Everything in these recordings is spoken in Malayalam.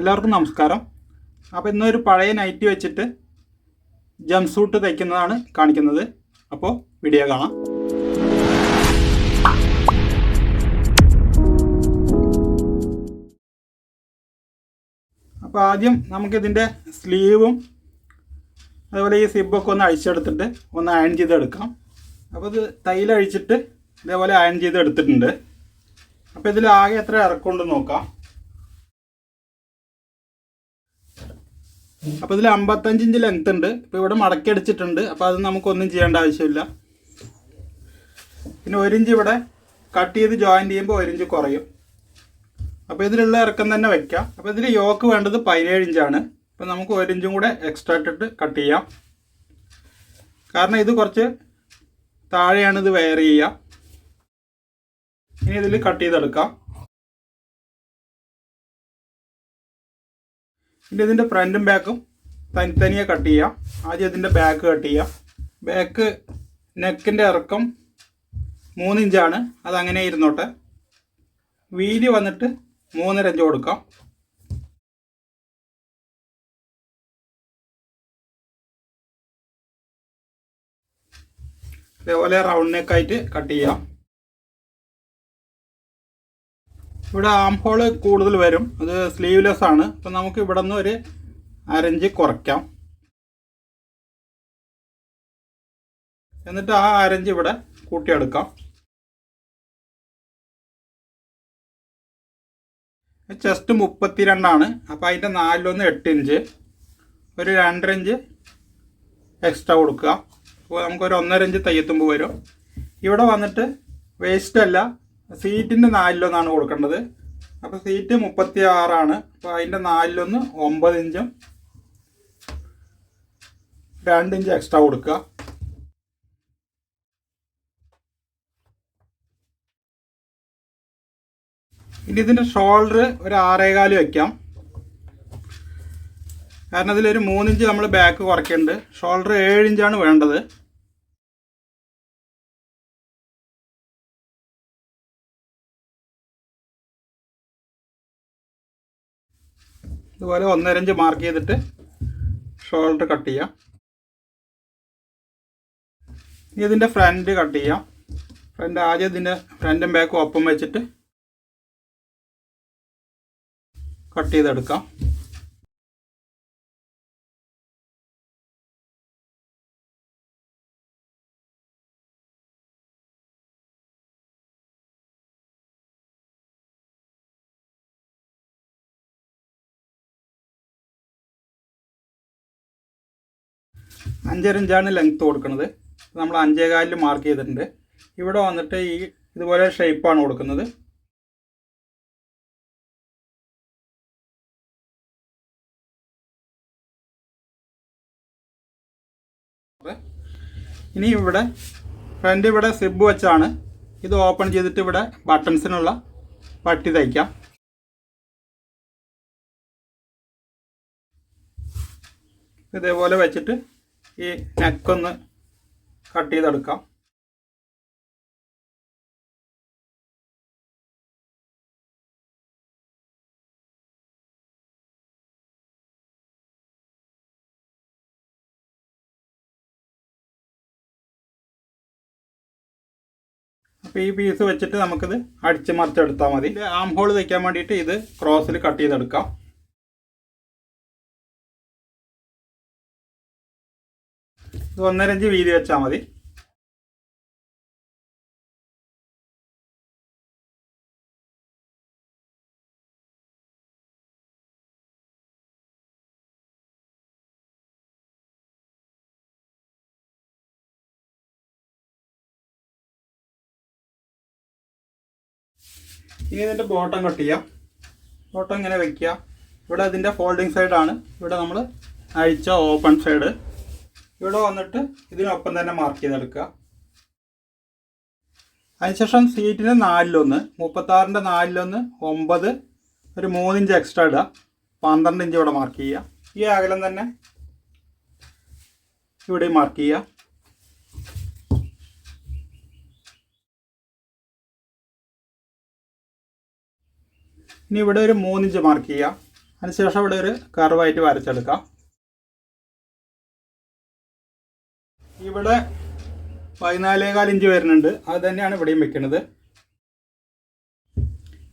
എല്ലാവർക്കും നമസ്കാരം. അപ്പോൾ ഇന്നൊരു പഴയ നൈറ്റി വെച്ചിട്ട് ജംപ് സൂട്ട് തയ്ക്കുന്നതാണ് കാണിക്കുന്നത്. അപ്പോൾ വീഡിയോ കാണാം. അപ്പോൾ ആദ്യം നമുക്കിതിന്റെ സ്ലീവും അതുപോലെ ഈ സിബൊക്കെ ഒന്ന് അഴിച്ചെടുത്തിട്ട് ഒന്ന് അയൺ ചെയ്തെടുക്കാം. അപ്പോൾ ഇത് തൈലഴിച്ചിട്ട് ഇതേപോലെ അയൺ ചെയ്തെടുത്തിട്ടുണ്ട്. അപ്പോൾ ഇതിൽ ആകെ എത്ര ഇറക്കമുണ്ടെന്ന് നോക്കാം. അപ്പോൾ ഇതിൽ അമ്പത്തഞ്ച് ഇഞ്ച് ലെങ്ത് ഉണ്ട്. ഇപ്പോൾ ഇവിടെ മടക്കി അടിച്ചിട്ടുണ്ട്. അപ്പോൾ അത് നമുക്കൊന്നും ചെയ്യേണ്ട ആവശ്യമില്ല. പിന്നെ ഒരു ഇഞ്ച് ഇവിടെ കട്ട് ചെയ്ത് ജോയിൻ ചെയ്യുമ്പോൾ ഒരു ഇഞ്ച് കുറയും. അപ്പോൾ ഇതിലുള്ള ഇറക്കം തന്നെ വെക്കാം. അപ്പോൾ ഇതിൽ യോക്ക് വേണ്ടത് പതിനേഴ് ഇഞ്ചാണ് അപ്പോൾ നമുക്ക് ഒരു ഇഞ്ചും കൂടെ എക്സ്ട്രാ ഇട്ടിട്ട് കട്ട് ചെയ്യാം. കാരണം ഇത് കുറച്ച് താഴെയാണ് ഇത് വെയർ ചെയ്യുക. ഇനി ഇതിൽ കട്ട് ചെയ്തെടുക്കാം. ഇനി ഇതിന്റെ ഫ്രണ്ടും ബാക്കും തനിത്തനിയെ തനിയെ കട്ട് ചെയ്യാം. ആദ്യം ഇതിന്റെ ബാക്ക് കട്ട് ചെയ്യാം. ബാക്ക് നെക്കിന്റെ ഇറക്കം മൂന്ന് ഇഞ്ചാണ് അതങ്ങനെ ഇരുന്നോട്ടെ. വീതി വന്നിട്ട് മൂന്നര ഇഞ്ച് കൊടുക്കാം. ഇതേപോലെ റൗണ്ട് നെക്കായിട്ട് കട്ട് ചെയ്യാം. ഇവിടെ ആം ഹോൾ കൂടുതൽ വരും. അത് സ്ലീവ്ലെസ് ആണ്. അപ്പം നമുക്ക് ഇവിടെ നിന്ന് ഒരു അരഞ്ച് കുറയ്ക്കാം. എന്നിട്ട് ആ അരഞ്ച് ഇവിടെ കൂട്ടിയെടുക്കാം. ചെസ്റ്റ് മുപ്പത്തിരണ്ടാണ്. അപ്പോൾ അതിന്റെ നാലിലൊന്ന് എട്ട് ഇഞ്ച് ഒരു രണ്ടര ഇഞ്ച് എക്സ്ട്രാ കൊടുക്കുക. അപ്പോൾ നമുക്കൊരു ഒന്നര ഇഞ്ച് തയ്യത്തുമ്പോൾ വരും. ഇവിടെ വന്നിട്ട് വേസ്റ്റ് അല്ല സീറ്റിന്റെ നാലിലൊന്നാണ് കൊടുക്കേണ്ടത്. അപ്പോൾ സീറ്റ് മുപ്പത്തി ആറാണ് അപ്പോൾ അതിന്റെ നാലിലൊന്ന് ഒമ്പത് ഇഞ്ചും രണ്ട് ഇഞ്ച് എക്സ്ട്രാ കൊടുക്കുക ഇനി ഇതിന്റെ ഷോൾഡർ ഒരു ആറേകാൽ വയ്ക്കാം കാരണം ഇതിലൊരു മൂന്നിഞ്ച് നമ്മൾ ബാക്ക് കുറയ്ക്കുന്നുണ്ട് ഷോൾഡർ ഏഴ് ഇഞ്ചാണ് വേണ്ടത്. ഇതുപോലെ ഒന്നര ഇഞ്ച് മാർക്ക് ചെയ്തിട്ട് ഷോൾഡർ കട്ട് ചെയ്യാം. ഇനി ഇതിന്റെ ഫ്രണ്ട് കട്ട് ചെയ്യാം. ഫ്രണ്ട് ആദ്യം ഇതിന്റെ ഫ്രണ്ടും ബാക്കും ഒപ്പം വെച്ചിട്ട് കട്ട് ചെയ്തെടുക്കാം. അഞ്ചര ഇഞ്ചാണ് ലെങ്ത്ത് കൊടുക്കുന്നത് നമ്മൾ അഞ്ചേകാലിൽ മാർക്ക് ചെയ്തിട്ടുണ്ട്. ഇവിടെ വന്നിട്ട് ഈ ഇതുപോലെ ഷേപ്പാണ് കൊടുക്കുന്നത്. ഇനി ഇവിടെ ഫ്രണ്ട് ഇവിടെ സിബ് വെച്ചാണ് ഇത് ഓപ്പൺ ചെയ്തിട്ട് ഇവിടെ ബട്ടൺസിനുള്ള പട്ടി തയ്ക്കാം. ഇതേപോലെ വെച്ചിട്ട് ഈ നെക്കൊന്ന് കട്ട് ചെയ്തെടുക്കാം. അപ്പോൾ ഈ പീസ് വെച്ചിട്ട് നമുക്കിത് അടിച്ച് മറിച്ചെടുത്താൽ മതി. ആം ഹോൾ തയ്ക്കാൻ വേണ്ടിയിട്ട് ഇത് ക്രോസിൽ കട്ട് ചെയ്തെടുക്കാം. ഇത് ഒന്നരഞ്ച് വീതി വെച്ചാൽ മതി. ഇനി ഇതിന്റെ ബോട്ടം കട്ട് ചെയ്യാം. ബോട്ടം ഇങ്ങനെ വെക്കുക. ഇവിടെ അതിന്റെ ഫോൾഡിങ് സൈഡാണ്. ഇവിടെ നമ്മൾ അഴിച്ച ഓപ്പൺ സൈഡ്. ഇവിടെ വന്നിട്ട് ഇതിനൊപ്പം തന്നെ മാർക്ക് ചെയ്തെടുക്കുക. അതിനുശേഷം സീറ്റിന് നാലിലൊന്ന് മുപ്പത്താറിന്റെ നാലിലൊന്ന് ഒമ്പത് ഒരു മൂന്നിഞ്ച് എക്സ്ട്രാ ഇടുക. പന്ത്രണ്ട് ഇഞ്ച് ഇവിടെ മാർക്ക് ചെയ്യുക. ഈ അകലം തന്നെ ഇവിടെ മാർക്ക് ചെയ്യുക. ഇനി ഇവിടെ ഒരു മൂന്നിഞ്ച് മാർക്ക് ചെയ്യുക. അതിനുശേഷം ഇവിടെ ഒരു കർവായിട്ട് വരച്ചെടുക്കാം. ഇവിടെ പതിനാലേകാൽ ഇഞ്ച് വരുന്നുണ്ട്. അത് തന്നെയാണ് ഇവിടെയും വെക്കുന്നത്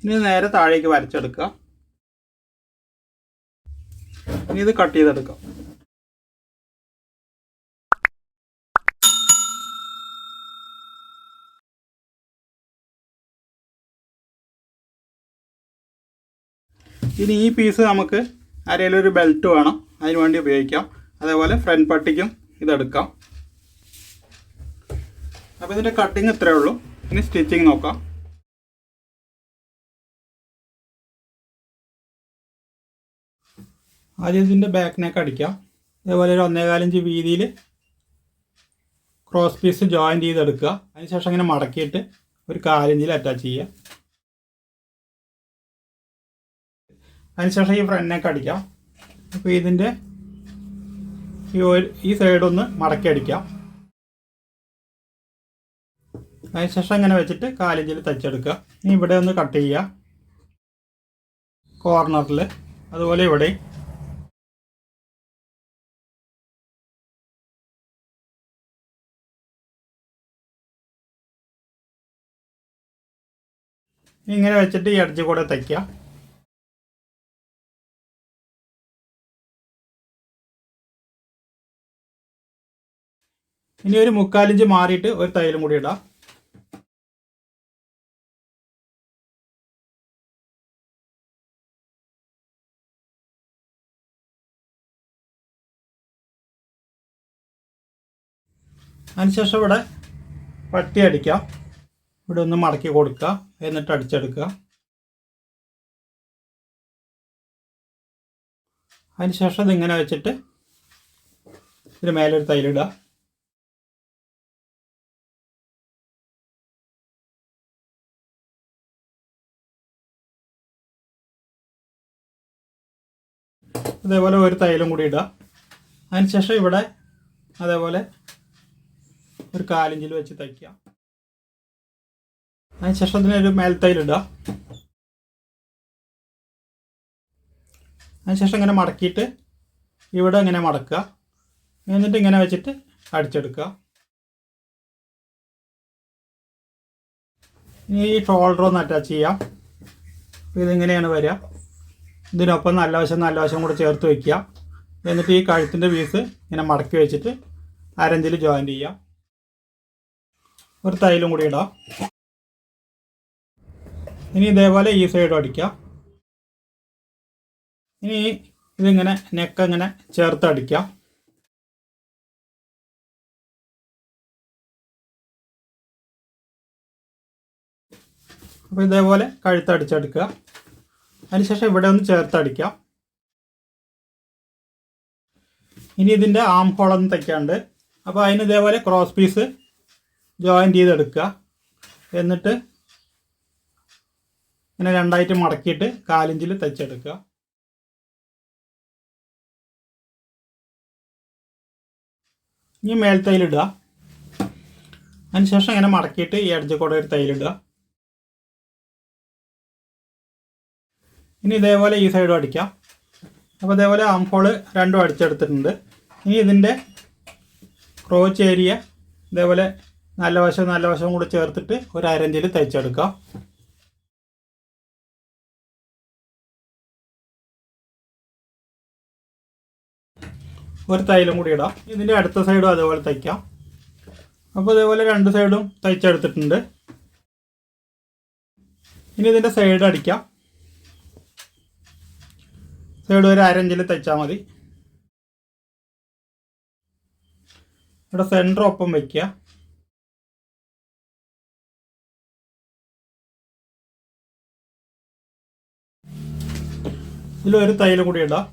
ഇനി നേരെ താഴേക്ക് വരച്ചെടുക്കുക. ഇനി ഇത് കട്ട് ചെയ്തെടുക്കാം. ഇനി ഈ പീസ് നമുക്ക് അരയിലൊരു ബെൽറ്റ് വേണം. അതിനുവേണ്ടി ഉപയോഗിക്കാം. അതേപോലെ ഫ്രണ്ട് പട്ടിക്കും ഇതെടുക്കാം. അപ്പോൾ ഇതിന്റെ കട്ടിങ് ഇത്രയേ ഉള്ളൂ. ഇനി സ്റ്റിച്ചിങ് നോക്കാം. ആദ്യം ഇതിന്റെ ബാക്ക് നെക്ക് അടിക്കാം. അതേപോലെ ഒരു ഒന്നേകാലഞ്ച് വീതിയിൽ ക്രോസ് പീസ് ജോയിൻ ചെയ്തെടുക്കുക. അതിനുശേഷം ഇങ്ങനെ മടക്കിയിട്ട് ഒരു കാലിഞ്ചിൽ അറ്റാച്ച് ചെയ്യുക. അതിനുശേഷം ഈ ഫ്രണ്ട് നെക്ക് അടിക്കാം. അപ്പോൾ ഇതിന്റെ ഈ സൈഡൊന്ന് മടക്കി അടിക്കാം. അതിനുശേഷം ഇങ്ങനെ വെച്ചിട്ട് കാലിഞ്ചിൽ തച്ചെടുക്കുക. ഇനി ഇവിടെ ഒന്ന് കട്ട് ചെയ്യുക. കോർണറിൽ അതുപോലെ ഇവിടെ ഇങ്ങനെ വെച്ചിട്ട് ഈ അടിച്ച് കൂടെ തയ്ക്കുക. ഇനി ഒരു മുക്കാലിഞ്ച് മാറിയിട്ട് ഒരു തൈലും കൂടി ഇടാം. അതിനുശേഷം ഇവിടെ പട്ടി അടിക്കാം ഇവിടെ ഒന്ന് മടക്കി കൊടുക്കുക. എന്നിട്ട് അടിച്ചെടുക്കുക. അതിനുശേഷം ഇതിങ്ങനെ വെച്ചിട്ട് ഇതിന് മേലൊരു തൈലിടുക അതേപോലെ ഒരു തൈലും കൂടി ഇടുക. അതിനുശേഷം ഇവിടെ അതേപോലെ ഒരു കാലിഞ്ചിൽ വെച്ച് തയ്ക്കുക. അതിനുശേഷം അതിനൊരു മേൽത്തൈലിടുക. അതിനുശേഷം ഇങ്ങനെ മടക്കിയിട്ട് ഇവിടെ ഇങ്ങനെ മടക്കുക. എന്നിട്ട് ഇങ്ങനെ വെച്ചിട്ട് അടിച്ചെടുക്കുക. ഇനി ഈ ഷോൾഡർ ഒന്ന് അറ്റാച്ച് ചെയ്യാം. ഇതിങ്ങനെയാണ് വരിക. ഇതിനൊപ്പം നല്ല വശം നല്ല വശം കൂടെ ചേർത്ത് വയ്ക്കുക എന്നിട്ട് ഈ കഴുത്തിന്റെ പീസ് ഇങ്ങനെ മടക്കി വെച്ചിട്ട് അരഞ്ചിൽ ജോയിന്റ് ചെയ്യാം ഒരു തൈലും കൂടി ഇടാം. ഇനി ഇതേപോലെ ഈ സൈഡും അടിക്കാം. ഇനി ഇതിങ്ങനെ നെക്ക് ഇങ്ങനെ ചേർത്ത് അടിക്കാം. അപ്പോൾ ഇതേപോലെ കഴുത്ത് അടിച്ചെടുക്കുക. അതിനുശേഷം ഇവിടെ ഒന്ന് ചേർത്തടിക്കാം ഇനി ഇതിന്റെ ആം ഹോളൊന്ന് തയ്ക്കാണ്ട്. അപ്പോൾ അതിന് ഇതേപോലെ ക്രോസ് പീസ് ജോയിൻ ചെയ്തെടുക്കുക. എന്നിട്ട് ഇങ്ങനെ രണ്ടായിട്ട് മടക്കിയിട്ട് കാലിഞ്ചിൽ തയ്ച്ചെടുക്കുക. ഇനി മേൽ തൈലിടുക അതിനുശേഷം ഇങ്ങനെ മടക്കിയിട്ട് ഈ അടിച്ച കൂടെ ഒരു തൈലിടുക. ഇനി ഇതേപോലെ ഈ സൈഡും അടിക്കാം. അപ്പോൾ ഇതേപോലെ ആം ഹോൾ രണ്ടും അടിച്ചെടുത്തിട്ടുണ്ട്. ഇനി ഇതിന്റെ ക്രോച്ച് ഏരിയ ഇതേപോലെ നല്ല വശം നല്ല വശവും കൂടെ ചേർത്തിട്ട് ഒരു അരഞ്ചിൽ തയ്ച്ചെടുക്കാം ഒരു തൈലും കൂടി ഇടാം. ഇതിന്റെ അടുത്ത സൈഡും അതേപോലെ തയ്ക്കാം. അപ്പോൾ ഇതേപോലെ രണ്ട് സൈഡും തയ്ച്ചെടുത്തിട്ടുണ്ട്. ഇനി ഇതിന്റെ സൈഡ് അടിക്കാം. സൈഡ് ഒരു അരഞ്ചിൽ തയ്ച്ചാൽ മതി. ഇവിടെ സെന്റർ ഒപ്പം വയ്ക്കുക ഇതിലൊരു തൈലും കൂടി ഇടാം.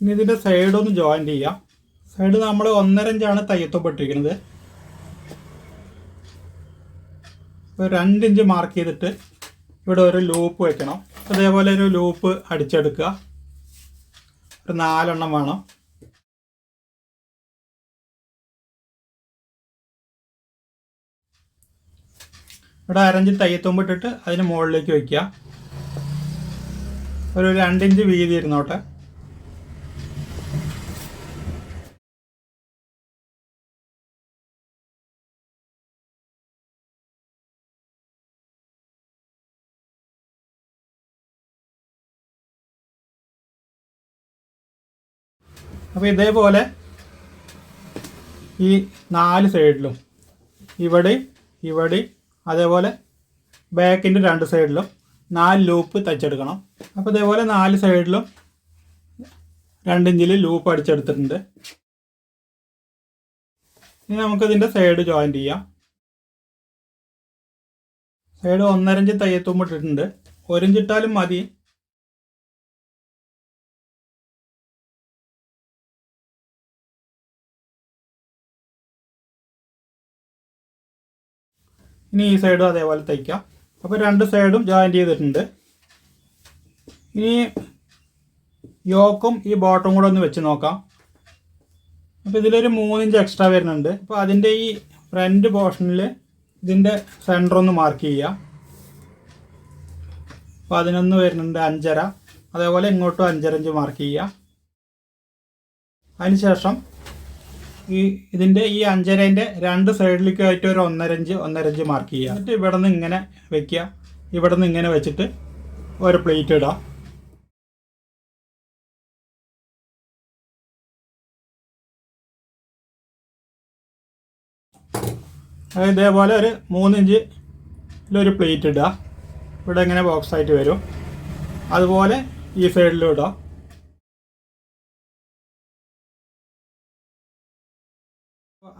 ഇനി ഇതിന്റെ സൈഡ് ഒന്ന് ജോയിന്റ് ചെയ്യാം. സൈഡ് നമ്മൾ ഒന്നരഞ്ചാണ് തയ്യത്തപ്പെട്ടിരിക്കുന്നത് ഒരു രണ്ടിഞ്ച് മാർക്ക് ചെയ്തിട്ട് ഇവിടെ ഒരു ലൂപ്പ് വെക്കണം. അതേപോലെ ഒരു ലൂപ്പ് അടിച്ചെടുക്കുക. ഒരു നാലെണ്ണം വേണം. ഇവിടെ അരഞ്ച് തയ്യത്തുമ്പിട്ടിട്ട് അതിന് മുകളിലേക്ക് വയ്ക്കുക. ഒരു രണ്ടിഞ്ച് വീതി ഇരുന്നോട്ടെ. അപ്പോൾ ഇതേപോലെ ഈ നാല് സൈഡിലും ഇവിടെ ഇവിടെ അതേപോലെ ബാക്കിന്റെ രണ്ട് സൈഡിലും നാല് ലൂപ്പ് തയ്ച്ചെടുക്കണം. അപ്പോൾ ഇതേപോലെ നാല് സൈഡിലും രണ്ടിഞ്ചിൽ ലൂപ്പ് അടിച്ചെടുത്തിട്ടുണ്ട്. ഇനി നമുക്കിതിന്റെ സൈഡ് ജോയിന്റ് ചെയ്യാം. സൈഡ് ഒന്നരഞ്ച് തയ്യത്തുമ്പ് ഇട്ടിട്ടുണ്ട്. ഒരിഞ്ചിട്ടാലും മതി. ഇനി ഈ സൈഡും അതേപോലെ തയ്ക്കാം. അപ്പോൾ രണ്ട് സൈഡും ജോയിന്റ് ചെയ്തിട്ടുണ്ട്. ഇനി യോക്കും ഈ ബോട്ടും കൂടെ ഒന്ന് വെച്ച് നോക്കാം. അപ്പോൾ ഇതിലൊരു മൂന്നിഞ്ച് എക്സ്ട്രാ വരുന്നുണ്ട്. അപ്പോൾ അതിന്റെ ഈ ഫ്രണ്ട് പോർഷനിൽ ഇതിന്റെ സെന്റർ ഒന്ന് മാർക്ക് ചെയ്യുക പതിനൊന്ന് വരുന്നുണ്ട് അഞ്ചര. അതേപോലെ ഇങ്ങോട്ടും അഞ്ചരഞ്ച് മാർക്ക് ചെയ്യുക അതിനുശേഷം ഈ ഇതിന്റെ ഈ അഞ്ചരേന്റെ രണ്ട് സൈഡിലേക്കായിട്ട് ഒരു ഒന്നരഞ്ച് ഒന്നരഞ്ച് മാർക്ക് ചെയ്യുക. എന്നിട്ട് ഇവിടെ നിന്ന് ഇങ്ങനെ വെക്കുക. ഇവിടെ നിന്ന് ഇങ്ങനെ വെച്ചിട്ട് ഒരു പ്ലേറ്റ് അത് ഇതേപോലെ ഒരു മൂന്നിഞ്ച് ഒരു പ്ലേറ്റ് ഇടുക ഇവിടെ ഇങ്ങനെ ബോക്സ് ആയിട്ട് വരും. അതുപോലെ ഈ സൈഡിലും ഇടുക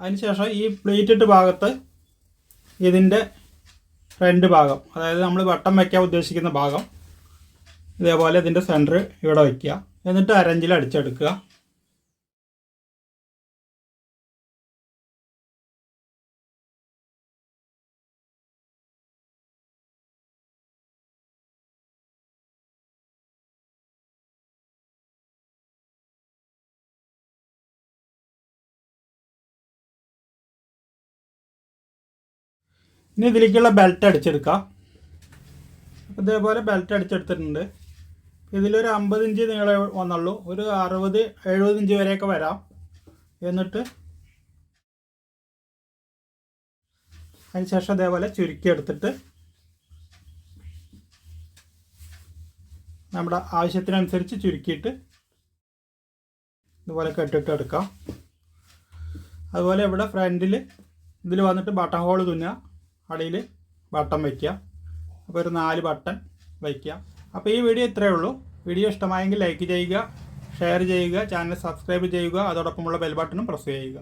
അതിനുശേഷം ഈ പ്ലേറ്റ് ഭാഗത്ത് ഇതിന്റെ ഫ്രണ്ട് ഭാഗം അതായത് നമ്മൾ വട്ടം വയ്ക്കാൻ ഉദ്ദേശിക്കുന്ന ഭാഗം ഇതേപോലെ ഇതിന്റെ സെന്റർ ഇവിടെ വയ്ക്കുക എന്നിട്ട് അരഞ്ചിൽ അടിച്ചെടുക്കുക. ഇനി ഇതിലേക്കുള്ള ബെൽറ്റ് അടിച്ചെടുക്കാം. ഇതേപോലെ ബെൽറ്റ് അടിച്ചെടുത്തിട്ടുണ്ട്. ഇതിലൊരു അമ്പത് ഇഞ്ച് നീളേ വന്നുള്ളൂ. ഒരു അറുപത് എഴുപത് ഇഞ്ച് വരെയൊക്കെ വരാം. എന്നിട്ട് അതിനുശേഷം അതേപോലെ ചുരുക്കി എടുത്തിട്ട് നമ്മുടെ ആവശ്യത്തിനനുസരിച്ച് ചുരുക്കിയിട്ട് ഇതുപോലെ കെട്ടിട്ട് എടുക്കാം. അതുപോലെ ഇവിടെ ഫ്രണ്ടിൽ ഇതിൽ വന്നിട്ട് ബട്ടൺ ഹോൾ തുന്നുക അടിയിൽ ബട്ടൺ വയ്ക്കുക അപ്പോൾ ഒരു നാല് ബട്ടൺ വയ്ക്കുക അപ്പോൾ ഈ വീഡിയോ ഇത്രയേ ഉള്ളൂ. വീഡിയോ ഇഷ്ടമായെങ്കിൽ ലൈക്ക് ചെയ്യുക ഷെയർ ചെയ്യുക ചാനൽ സബ്സ്ക്രൈബ് ചെയ്യുക അതോടൊപ്പമുള്ള ബെൽ ബട്ടണും പ്രസ് ചെയ്യുക.